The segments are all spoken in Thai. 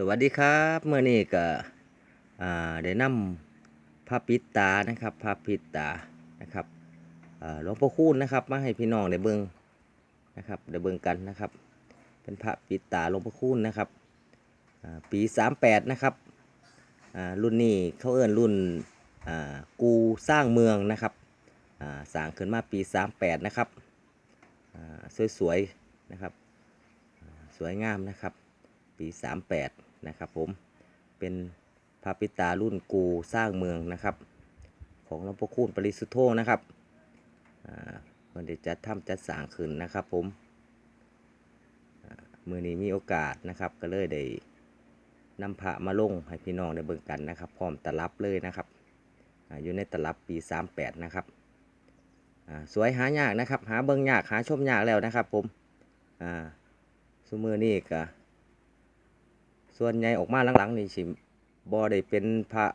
สวัสดีครับเมื่อนี้ก็ได้นำพระปิตานะครับพระปิตานะครับหลวงพ่อคูณนะครับ มาให้พี่น้องได้เบิ่งนะครับได้เบิ่งกันนะครับ เป็นพระปิตาหลวงพ่อคูณนะครับอ่าปี38นะครับรุ่นนี้เขาเอิ้นรุ่นกูสร้างเมืองนะครับสร้างขึ้นมาปี38นะครับสวยๆนะครับสวยงามนะครับปี 38 นะครับผมเป็นพระปิตารุ่นกูสร้างเมืองนะครับ ของหลวงพ่อคูณปริสุทธโธนะครับมันได้จัดทำจัดสางขึ้นนะครับผมมือนี้มีโอกาสนะครับ ก็เลยได้นำพระมาลงให้พี่น้องได้เบิ่งกันนะครับ พร้อมตลับเลยนะครับออยู่ในตลับปี 38 นะครับสวยหายากนะครับ หาเบิ่งยากหาชมยากแล้วนะครับผมสมือนี้ก็ ส่วนใหญ่ออกมาหลังๆนี่สิบ่ได้เป็นพระ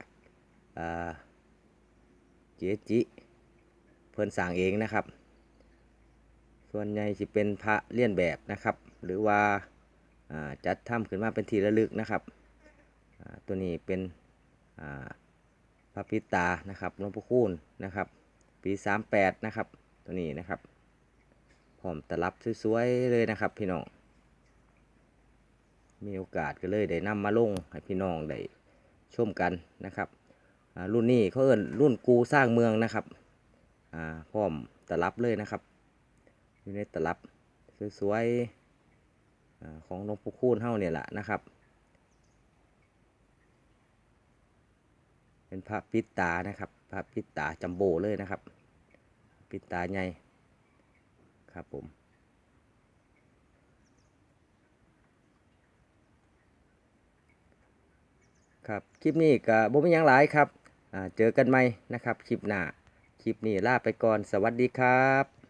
เจจิเพิ่นสร้างเองนะครับ ส่วนใหญ่สิเป็นพระเลียนแบบนะครับ หรือว่าาจัดทำขึ้นมาเป็นที่ระลึกนะครับตัวนี้เป็นพระพิตานะครับหลวงพ่อคูณนะครับ ปี 38 นะครับ ตัวนี้นะครับพร้อมตลับสวยๆเลยนะครับพี่น้อง มีโอกาสก็เลยได้นำมาลงให้พี่น้องได้ชมกันนะครับอ่ารุ่นนี้เขาเอิ้นรุ่นกูสร้างเมืองนะครับอ่าพร้อมตลับเลยนะครับอยู่ในตลับสวยๆอ่าของหลวงปู่คูณเฮาเนี่ยแหละนะครับ เป็นพระปิดตานะครับพระปิดตาจัมโบเลยนะครับ ปิดตาใหญ่ครับผม ครับคลิปนี้ก็บ่มีหยังหลายครับเจอกันใหม่นะครับ คลิปหน้าคลิปนี้ลาไปก่อนสวัสดีครับ